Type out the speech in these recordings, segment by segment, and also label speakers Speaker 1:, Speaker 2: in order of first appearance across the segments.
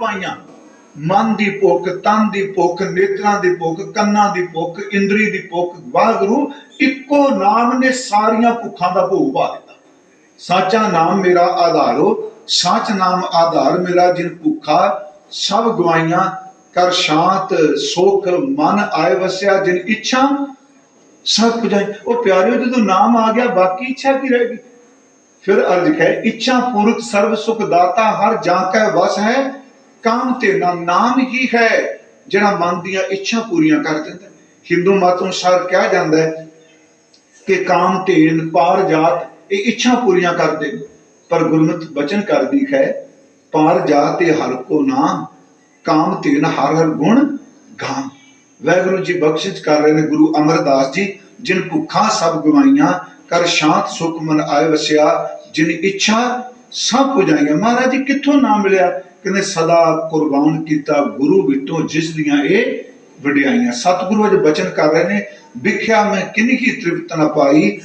Speaker 1: ਗਵਾਈਆਂ ਮਨ ਦੀ ਭੁੱਖ, ਤਨ ਦੀ ਭੁੱਖ, ਨੇਤਰਾਂ ਦੀ ਭੁੱਖ, ਕੰਨਾਂ ਦੀ ਭੁੱਖ, ਇੰਦਰੀ ਦੀ ਭੁੱਖ, ਵਾਹਿਗੁਰੂ ਇੱਕੋ ਨਾਮ ਨੇ ਸਾਰੀਆਂ ਭੁੱਖਾਂ ਦਾ ਭੋਗ ਪਾ ਦਿੱਤਾ। ਸਾਚਾ ਨਾਮ ਮੇਰਾ ਆਧਾਰੋ ਸੱਚ ਨਾਮ ਆਧਾਰ ਮੇਰਾ ਜਿਨ ਭੁੱਖਾ, ਸਭ ਗਵਾਈਆਂ ਕਰ ਸ਼ਾਂਤ, ਸੁਖ, ਮਨ ਆਏ ਵਸਿਆ ਜਿਨ ਇੱਛਾ, ਸਭ ਕੁਝ ਉਹ ਪਿਆਰਿਓ, ਜਦੋਂ ਨਾਮ ਆ ਗਿਆ, ਬਾਕੀ ਇੱਛਾ ਕੀ ਰਹਿ ਗਈ? ਫਿਰ ਅਰਜ ਹੈ, ਇੱਛਾ ਪੂਰਕ ਸਰਬ ਸੁਖ ਦਾਤਾ, ਹਰ ਜਾਂ ਕੈ ਵਸ ਹੈ ਕਾਮ ਤੇ ਨਾਮ ਹੀ ਹੈ ਜਿਹੜਾ ਮਨ ਦੀਆਂ ਇੱਛਾ ਪੂਰੀਆਂ ਕਰ ਦਿੰਦਾ ਹਿੰਦੂ ਮਤ ਅਨੁਸਾਰ ਕਿਹਾ ਜਾਂਦਾ ਹੈ ਕਿ ਕਾਮ, ਧੇਨ, ਪਾਰ, ਜਾਤ ਇਹ ਇੱਛਾ ਪੂਰੀਆਂ ਕਰਦੇ ਪਰ ਗੁਰਮਤਿ ਬਚਨ ਕਰਦੀ ਹੈ, ਪਾਰ, ਜਾਤ ਤੇ ਹਰ ਕੋ ਨਾਮ, ਕਾਮ, ਧੇਨ, ਹਰ ਹਰ ਗੁਣ ਗਾਮ ਵੈਗੁਰੂ ਜੀ ਬਖਸ਼ਿਸ਼ ਕਰ ਰਹੇ ਨੇ ਗੁਰੂ ਅਮਰਦਾਸ ਜੀ, ਜਿਨ ਭੁੱਖਾਂ ਸਭ ਗਵਾਈਆਂ ਕਰ ਸ਼ਾਂਤ ਸੁਖ ਮਨ ਆਏ ਵਸਿਆ, ਜਿਨ ਇੱਛਾ ਸਭ ਕੁਝ ਮਹਾਰਾਜ ਜੀ, ਕਿੱਥੋਂ ਨਾਮ ਮਿਲਿਆ? ਕਹਿੰਦੇ ਸਦਾ ਕੁਰਬਾਨ ਕੀਤਾ ਗੁਰੂ ਵਿਟੋ ਜਿਸ ਦੀਆਂ ਇਹ ਵਡਿਆਈਆਂ। ਸਤਿਗੁਰੂ ਅਜ ਬਚਨ ਕਰ ਰਹੇ ਨੇ। ਵਿਖਿਆ ਮੈਂ ਕਿੰਨੀ ਕੀ ਤ੍ਰਿਪਤ ਨਾ ਪਾਈ।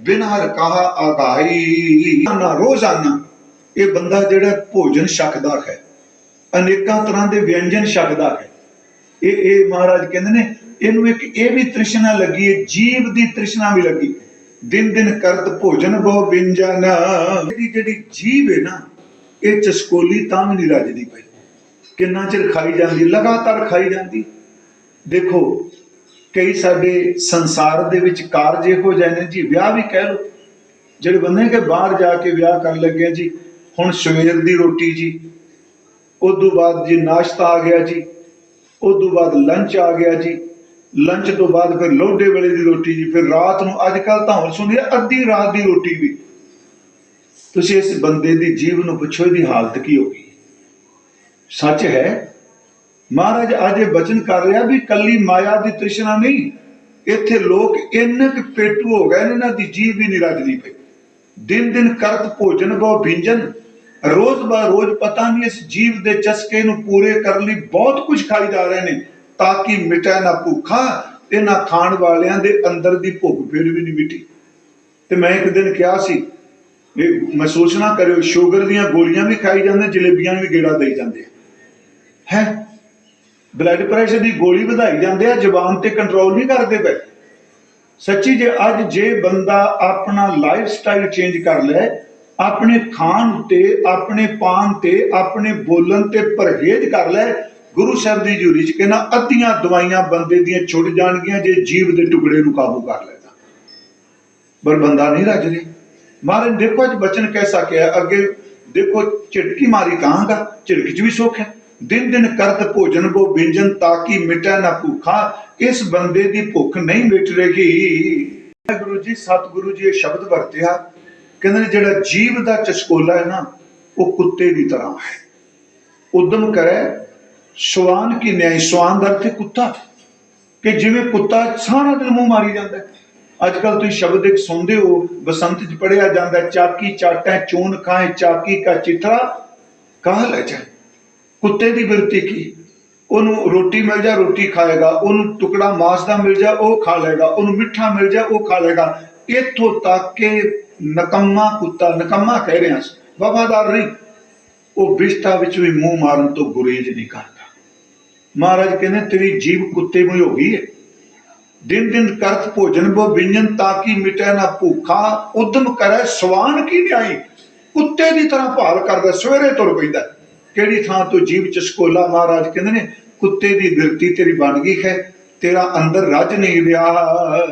Speaker 1: ਬਿਨ ਹਰ ਕਹਾ ਆਗਾਈ ਨਾ ਰੋਜ਼ਾਨਾ ਇਹ ਬੰਦਾ ਜਿਹੜਾ ਭੋਜਨ ਛਕਦਾ ਹੈ। ਅਨੇਕਾਂ ਤਰ੍ਹਾਂ ਦੇ ਵਿਅੰਜਨ ਛਕਦਾ ਹੈ। ਇਹ ਇਹ ਮਹਾਰਾਜ ਕਹਿੰਦੇ ਨੇ, ਇਹਨੂੰ ਇੱਕ ਇਹ ਵੀ ਤ੍ਰਿਸ਼ਨਾ ਲੱਗੀ ਹੈ, ਜੀਵ ਦੀ ਤ੍ਰਿਸ਼ਨਾ ਵੀ ਲੱਗੀ। ਦਿਨ ਦਿਨ ਕਰਤ ਭੋਜਨ ਬਹੁ ਬਿੰਜਨ ਇਹਦੀ ਜਿਹੜੀ ਜੀਵ ਹੈ ਨਾ ਇਹ ਚਸਕੋਲੀ ਤਾਂ ਵੀ ਨਹੀਂ ਰੱਜਦੀ ਪਈ ਕਿੰਨਾ ਚਿਰ ਖਾਈ ਜਾਂਦੀ, ਲਗਾਤਾਰ ਖਾਈ ਜਾਂਦੀ। ਦੇਖੋ, ਕਈ ਸਾਡੇ ਸੰਸਾਰ ਦੇ ਵਿੱਚ ਕਾਰਜ ਇਹੋ ਜਿਹੇ ਨੇ ਜੀ, ਵਿਆਹ ਵੀ ਕਹਿ ਲਓ। ਜਿਹੜੇ ਬੰਦੇ ਕਿ ਬਾਹਰ ਜਾ ਕੇ ਵਿਆਹ ਕਰਨ ਲੱਗੇ ਜੀ, ਹੁਣ ਸਵੇਰ ਦੀ ਰੋਟੀ ਜੀ, ਉਦੋਂ ਬਾਅਦ ਜੀ ਨਾਸ਼ਤਾ ਆ ਗਿਆ ਜੀ, ਉਦੋਂ ਬਾਅਦ ਲੰਚ ਆ ਗਿਆ ਜੀ, ਲੰਚ ਤੋਂ ਬਾਅਦ ਫਿਰ ਲੋਡੇ ਵੇਲੇ ਦੀ ਰੋਟੀ ਜੀ, ਫਿਰ ਰਾਤ ਨੂੰ, ਅੱਜ ਕੱਲ ਤਾਂ ਹੁਣ ਸੁਣਿਆ, ਅੱਧੀ ਰਾਤ ਦੀ ਰੋਟੀ ਵੀ। ਤੁਸੀਂ ਇਸ ਬੰਦੇ ਦੀ ਜੀਵ ਨੂੰ ਪੁੱਛੋ, ਇਹਦੀ ਹਾਲਤ ਕੀ ਹੋ ਗਈ? ਸੱਚ ਹੈ, ਮਹਾਰਾਜ ਅੱਜ ਇਹ ਬਚਨ ਕਰ ਰਿਹਾ ਵੀ ਕੱਲੀ ਮਾਇਆ ਦੀ ਤ੍ਰਿਸ਼ਨਾ ਨਹੀਂ, ਇੱਥੇ ਲੋਕ ਇੰਨੇ ਕੁ ਪੇਟੂ ਹੋ ਗਏ ਇਹਨਾਂ ਦੀ ਜੀਵ ਵੀ ਨਹੀਂ ਰੱਜਦੀ ਪਈ। ਦਿਨ ਦਿਨ ਕਰਤ ਭੋਜਨ ਬਹੁ ਭਿੰਜਨ, ਰੋਜ਼ ਬਾ ਰੋਜ਼ ਪਤਾ ਨਹੀਂ ਇਸ ਜੀਵ ਦੇ ਚਸਕੇ ਨੂੰ ਪੂਰੇ ਕਰਨ ਲਈ ਬਹੁਤ ਕੁਝ ਖਾਈ ਜਾ ਰਹੇ ਨੇ, ਤਾਂ ਕਿ ਮਿਟੇ ਨਾ ਭੁੱਖਾ ਇਹਨਾਂ ਖਾਣ ਵਾਲਿਆਂ ਦੇ ਅੰਦਰ ਦੀ ਭੁੱਖ ਫਿਰ ਵੀ ਨਹੀਂ ਮਿਟੀ। ਤੇ ਮੈਂ ਇੱਕ ਦਿਨ ਕਿਹਾ ਸੀ ਇਹ ਮਹਿਸੂਸ ਨਾ ਕਰਿਓ, ਸ਼ੂਗਰ ਦੀਆਂ ਗੋਲੀਆਂ ਵੀ ਖਾਈ ਜਾਂਦੇ, ਜਲੇਬੀਆਂ ਵੀ ਗੇੜਾ ਦੇਈ ਜਾਂਦੇ ਹੈ? ਬਲੱਡ ਪ੍ਰੈਸ਼ਰ ਦੀ ਗੋਲੀ ਵਧਾਈ ਜਾਂਦੇ ਆ, ਜ਼ੁਬਾਨ ਤੇ ਕੰਟਰੋਲ ਨਹੀਂ ਕਰਦੇ ਪਏ। ਸੱਚੀ ਜੇ ਅੱਜ ਜੇ ਬੰਦਾ ਆਪਣਾ ਲਾਈਫ ਸਟਾਈਲ ਚੇਂਜ ਕਰ ਲੈ, ਆਪਣੇ ਖਾਣ ਤੇ, ਆਪਣੇ ਪਾਨ ਤੇ, ਆਪਣੇ ਬੋਲਣ ਤੇ ਪਰਹੇਜ਼ ਕਰ ਲੈ, ਗੁਰੂ ਸਾਹਿਬ ਦੀ ਜੂਰੀ ਚ ਕਹਿੰਦਾ, ਅੱਧੀਆਂ ਦਵਾਈਆਂ ਬੰਦੇ ਦੀਆਂ ਛੁੱਟ ਜਾਣਗੀਆਂ ਜੇ ਜੀਵ ਦੇ ਟੁਕੜੇ ਨੂੰ ਕਾਬੂ ਕਰ ਲੈਦਾ। ਪਰ ਬੰਦਾ ਨਹੀਂ ਰੱਜ ਰਿਹਾ। ਮਹਾਰਾਜ ਦੇਖੋ ਅੱਜ ਬਚਨ ਕੈਸਾ ਕਿਹਾ ਅੱਗੇ ਦੇਖੋ ਝਿੜਕੀ ਮਾਰੀ ਕਹਾਂਗਾ ਝਿੜਕ ਚ ਵੀ ਸੁੱਖ ਹੈ। ਦਿਨ ਦਿਨ ਕਰਤ ਭੋਜਨ ਬੋ ਬਿੰਜਨ ਤਾਕੀ ਮਿਟੈ ਨਾ ਭੁੱਖਾ, ਇਸ ਬੰਦੇ ਦੀ ਭੁੱਖ ਨਹੀਂ ਮਿਟ ਰਹੀ। ਗੁਰੂ ਜੀ, ਸਤਿਗੁਰੂ ਜੀ ਇਹ ਸ਼ਬਦ ਵਰਤਿਆ, ਕਹਿੰਦੇ ਨੇ ਜਿਹੜਾ ਜੀਵ ਦਾ ਚਸਕੋਲਾ ਹੈ ਨਾ, ਉਹ ਕੁੱਤੇ ਦੀ ਤਰ੍ਹਾਂ ਹੈ। ਉਦਮ ਕਰੇ, ਸਵਾਨ ਕੀ ਨਿਆਈ, ਸਵਾਨ ਦਾ ਅਰਥ ਕੁੱਤਾ। ਕਿ ਜਿਵੇਂ ਕੁੱਤਾ ਸਾਰਾ ਦਿਨ ਮੂੰਹ ਮਾਰੀ ਜਾਂਦਾ ਹੈ। ਅੱਜ ਕੱਲ ਤੁਸੀਂ ਸ਼ਬਦ ਇੱਕ ਸੁਣਦੇ ਹੋ, ਬਸੰਤ ਚ ਪੜਿਆ ਜਾਂਦਾ, ਚਾਕੀ ਚਾਟੈ, ਚੂਨ ਖਾਏ, ਚਾਕੀ ਕਾ ਚਿਤਰਾ ਕਹਾ ਲੈ ਜਾਏ? ਕੁੱਤੇ ਦੀ ਬਿਰਤੀ ਕੀ? ਉਹਨੂੰ ਰੋਟੀ ਮਿਲ ਜਾ, ਰੋਟੀ ਖਾਏਗਾ, ਉਹਨੂੰ ਟੁਕੜਾ ਮਾਸ ਦਾ ਮਿਲ ਜਾ, ਉਹ ਖਾ ਲਏਗਾ, ਉਹਨੂੰ ਮਿੱਠਾ ਮਿਲ ਜਾ, ਉਹ ਖਾ ਲਏਗਾ। ਇੱਥੋਂ ਤੱਕ ਕਿ ਨਕੰਮਾ ਕੁੱਤਾ, ਨਕੰਮਾ ਕਹਿ ਰਿਹਾ ਸੀ ਵਫਾਦਾਰ ਨਹੀਂ। ਉਹ ਵਿਸ਼ਤਾ ਵਿੱਚ ਵੀ ਮੂੰਹ ਮਾਰਨ ਤੋਂ ਗੁਰੇਜ਼ ਨਹੀਂ ਕਰਦਾ। ਮਹਾਰਾਜ ਕਹਿੰਦੇ, ਤੇਰੀ ਜੀਵ ਕੁੱਤੇ ਵਾਂਗ ਹੋ ਗਈ ਹੈ। ਦਿਨ ਦਿਨ ਕਰਤ ਭੋਜਨ ਬੋ ਵਿੰਜਨ ਤਾਂ ਕਿ ਮਿਟੇ ਨਾ ਭੂਖਾ, ਉਦਮ ਕਰੈ ਸਵਾਨ ਕੀ ਨਿਆਈ? ਕੁੱਤੇ ਦੀ ਤਰ੍ਹਾਂ ਭਾਲ ਕਰਦਾ, ਸਵੇਰੇ ਤੁਰ ਪੈਂਦਾ ਕਿਹੜੀ ਥਾਂ ਤੋਂ ਜੀਵ ਚ ਸਕੋਲਾ ਮਹਾਰਾਜ ਕਹਿੰਦੇ ਨੇ, ਕੁੱਤੇ ਦੀ ਬਿਰਤੀ ਤੇਰੀ ਬਣ ਗਈ ਹੈ, ਤੇਰਾ ਅੰਦਰ ਰੱਜ ਨਹੀਂ ਰਿਹਾ।